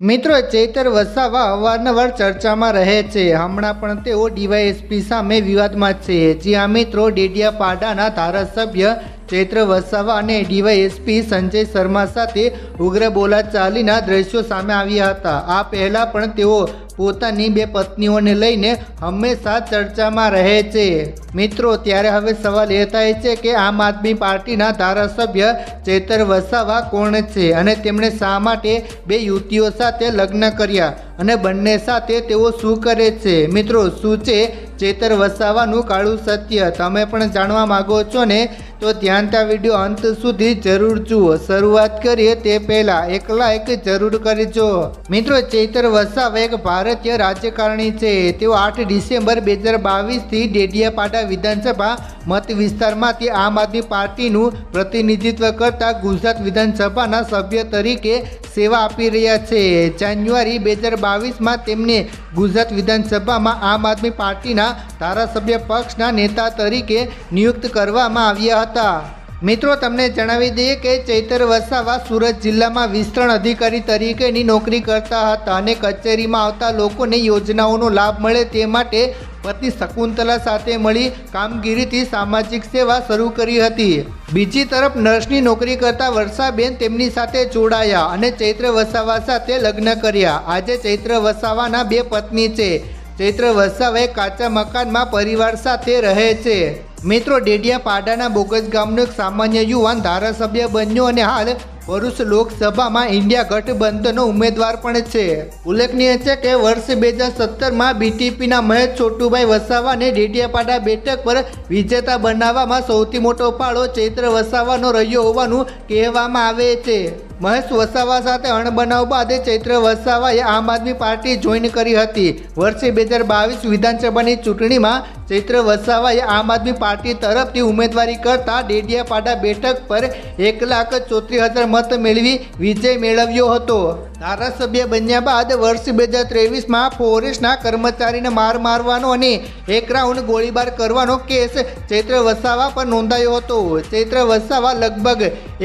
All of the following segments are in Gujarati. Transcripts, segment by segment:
મિત્રો, ચૈતર વસાવા અવારનવાર ચર્ચામાં રહે છે. હમણાં પણ તેઓ ડીવાયએસપી સામે વિવાદમાં છે. જ્યાં મિત્રો ડેડિયાપાડાના ધારાસભ્ય ચૈત્ર વસાવા અને ડીવાયએસપી સંજય શર્મા સાથે ઉગ્ર બોલાચાલીના દ્રશ્યો સામે આવ્યા હતા. આ પહેલાં પણ તેઓ પોતાની બે પત્નીઓને લઈને હંમેશા ચર્ચામાં રહે છે. મિત્રો, ત્યારે હવે સવાલ એ થાય છે કે આમ આદમી પાર્ટીના ધારાસભ્ય ચેતર વસાવા કોણ છે અને તેમણે શા માટે બે યુવતીઓ સાથે લગ્ન કર્યા અને બંને સાથે તેઓ શું કરે છે? મિત્રો, શું છે ચેતર વસાવાનું કાળું સત્ય. તમે પણ જાણવા માગો છો ને, તો ધ્યાનતા વીડિયો અંત સુધી જરૂર જુઓ. શરૂઆત કરીએ તે પહેલાં એક લાઈક જરૂર કરજો. મિત્રો, ચેતર વસાવ એક ભારતીય રાજકારણી છે. તેઓ આઠ ડિસેમ્બર બે હજાર બાવીસથી ડેડિયાપાડા વિધાનસભા મત વિસ્તારમાંથી આમ આદમી પાર્ટીનું પ્રતિનિધિત્વ કરતા ગુજરાત વિધાનસભાના સભ્ય તરીકે સેવા આપી રહ્યા છે. જાન્યુઆરી બે હજાર બાવીસમાં તેમને ગુજરાત વિધાનસભામાં આમ આદમી પાર્ટીના ધારાસભ્ય પક્ષના નેતા તરીકે નિયુક્ત કરવામાં આવ્યા હતા. મિત્રો, તમને જણાવી દઈએ કે ચૈતર વસાવા સુરત જિલ્લામાં વિસ્તરણ અધિકારી તરીકેની નોકરી કરતા હતા અને કચેરીમાં આવતા લોકોને યોજનાઓનો લાભ મળે તે માટે પત્ની શકુંતલા સાથે મળી કામગીરીથી સામાજિક સેવા શરૂ કરી હતી. બીજી તરફ, નર્સની નોકરી કરતા વર્ષાબેન તેમની સાથે જોડાયા અને ચૈત્ર વસાવા સાથે લગ્ન કર્યા. આજે ચૈત્ર વસાવાના બે પત્ની છે. ચૈત્ર વસાવાએ કાચા મકાનમાં પરિવાર સાથે રહે છે. મિત્રો, ડેડિયા પાડાના બોગસ ગામનો એક સામાન્ય યુવાન ધારાસભ્ય બન્યો અને હાલ ભરૂચ લોકસભામાં ઇન્ડિયા ગઠબંધનનો ઉમેદવાર પણ છે. ઉલ્લેખનીય છે કે વર્ષ બે હજાર સત્તરમાં બીટીપીના મહેશ છોટુભાઈ વસાવાને ડેડિયાપાડા બેઠક પર વિજેતા બનાવવામાં સૌથી મોટો ફાળો ચૈત્ર વસાવાનો રહ્યો હોવાનું કહેવામાં આવે છે. મહેશ વસાવા સાથે અણબનાવ બાદ ચૈત્ર વસાવાએ આમ આદમી પાર્ટી જોઈન કરી હતી. વર્ષે બે હજાર બાવીસ વિધાનસભાની ચૂંટણીમાં ચૈત્ર વસાવાએ આમ આદમી પાર્ટી તરફથી ઉમેદવારી કરતા ડેડિયાપાડા બેઠક પર એક લાખ ચોત્રીસ હજાર મત મેળવી વિજય મેળવ્યો હતો. ધારાસભ્ય બન્યા બાદ વર્ષ બે હજાર ત્રેવીસમાં ફોરેસ્ટના કર્મચારીને માર મારવાનો અને એક રાઉન્ડ ગોળીબાર કરવાનો કેસ ચૈત્ર વસાવા પર નોંધાયો હતો. ચૈત્ર વસાવા લગભગ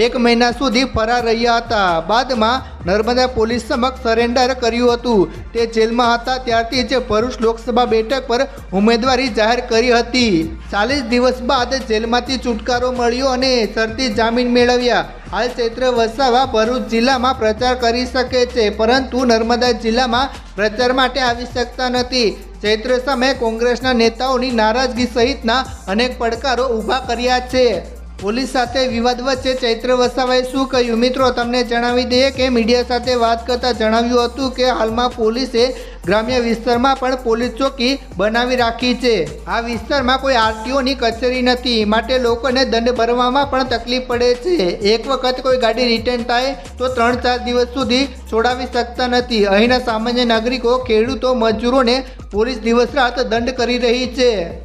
એક મહિના સુધી ફરાર રહ્યા હતા. બાદમાં નર્મદા પોલીસ સમક્ષ સરેન્ડર કર્યું હતું. તે જેલમાં હતા ત્યારથી જ ભરૂચ લોકસભા બેઠક પર ઉમેદવારી જાહેર કરી હતી. ચાલીસ દિવસ બાદ જેલમાંથી છુટકારો મળ્યો અને શરતી જામીન મેળવ્યા. હાલ ચૈત્ર વસાવા ભરૂચ જિલ્લામાં પ્રચાર કરી શકે છે, પરંતુ નર્મદા જિલ્લામાં પ્રચાર માટે આવી શકતા નથી. ચૈત્ર સામે કોંગ્રેસના નેતાઓની નારાજગી સહિતના અનેક પડકારો ઊભા કર્યા છે. પોલીસ સાથે વિવાદ વચ્ચે ચૈત્ર વસાવાએ શું કહ્યું? મિત્રો, તમને જણાવી દઈએ કે મીડિયા સાથે વાત કરતાં જણાવ્યું હતું કે હાલમાં પોલીસે ગ્રામ્ય વિસ્તારમાં પણ પોલીસ ચોકી બનાવી રાખી છે. આ વિસ્તારમાં કોઈ આરટીઓની કચેરી નથી. માટે લોકોને દંડ ભરવામાં પણ તકલીફ પડે છે. એક વખત કોઈ ગાડી રિટર્ન થાય તો ત્રણ ચાર દિવસ સુધી છોડાવી શકતા નથી. અહીંના સામાન્ય નાગરિકો, ખેડૂતો, મજૂરોને પોલીસ દિવસ રાત દંડ કરી રહી છે.